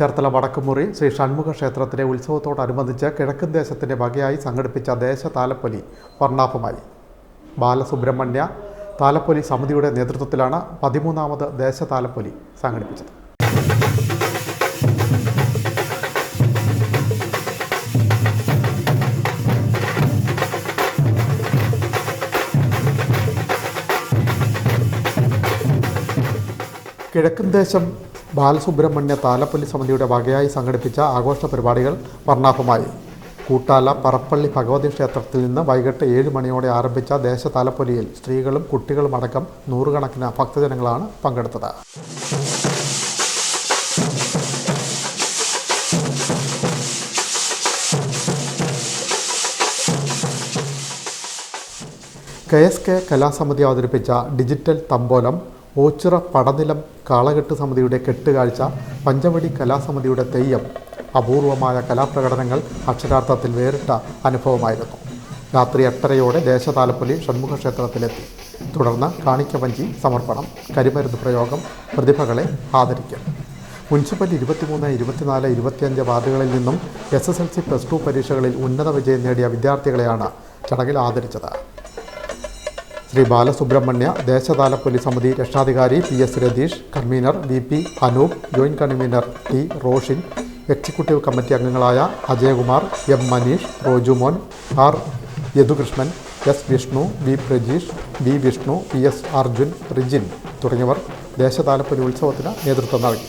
ചേർത്തല വടക്കുമുറി ശ്രീ ഷൺമുഖ ക്ഷേത്രത്തിലെ ഉത്സവത്തോടനുബന്ധിച്ച് കിഴക്കൻ ദേശത്തിന്റെ വകയായി സംഘടിപ്പിച്ച ദേശ താലപ്പൊലി വർണാഭമായി. ബാലസുബ്രഹ്മണ്യ താലപ്പൊലി സമിതിയുടെ നേതൃത്വത്തിലാണ് പതിമൂന്നാമത് ദേശ താലപ്പൊലി സംഘടിപ്പിച്ചത്. കിഴക്കൻ ദേശം ബാലസുബ്രഹ്മണ്യ താലപ്പൊലി സമിതിയുടെ വകയായി സംഘടിപ്പിച്ച ആഘോഷ പരിപാടികൾ വർണാഭമായി. കൂട്ടാല പറപ്പള്ളി ഭഗവതി ക്ഷേത്രത്തിൽ നിന്ന് വൈകിട്ട് ഏഴ് മണിയോടെ ആരംഭിച്ച ദേശ താലപ്പൊലിയിൽ സ്ത്രീകളും കുട്ടികളും അടക്കം നൂറുകണക്കിന് ഭക്തജനങ്ങളാണ് പങ്കെടുത്തത്. കെ എസ് കെ കലാസമിതി അവതരിപ്പിച്ച ഡിജിറ്റൽ തമ്പോലം ഓച്ചിറ പടനിലം കാളകെട്ട് സമിതിയുടെ കെട്ടുകാഴ്ച പഞ്ചവടി കലാസമിതിയുടെ തെയ്യം അപൂർവമായ കലാപ്രകടനങ്ങൾ അക്ഷരാർത്ഥത്തിൽ വേറിട്ട അനുഭവമായിരുന്നു. രാത്രി എട്ടരയോടെ ദേശതാലപ്പൊലി ഷൺമുഖ ക്ഷേത്രത്തിലെത്തി തുടർന്ന് കാണിക്കവഞ്ചി സമർപ്പണം കരിമരുന്ന് പ്രയോഗം പ്രതിഭകളെ ആദരിക്കും മുനിസിപ്പൽ ഇരുപത്തിമൂന്ന് ഇരുപത്തിനാല് ഇരുപത്തിയഞ്ച് വാർഡുകളിൽ നിന്നും S S L C plus two പരീക്ഷകളിൽ ഉന്നത വിജയം നേടിയ വിദ്യാർത്ഥികളെയാണ് ചടങ്ങിൽ ആദരിച്ചത്. ശ്രീ ബാലസുബ്രഹ്മണ്യ ദേശതാലപ്പൊലി സമിതി രക്ഷാധികാരി P S Ratheesh convener V P Anoop joint convener T Roshin executive committee അംഗങ്ങളായ Ajayakumar M Maneesh Rojumon R Yadukrishnan S Vishnu V Prajeesh V Vishnu P S Arjun Rijin തുടങ്ങിയവർ ദേശതാലപ്പൊലി ഉത്സവത്തിന് നേതൃത്വം നൽകി.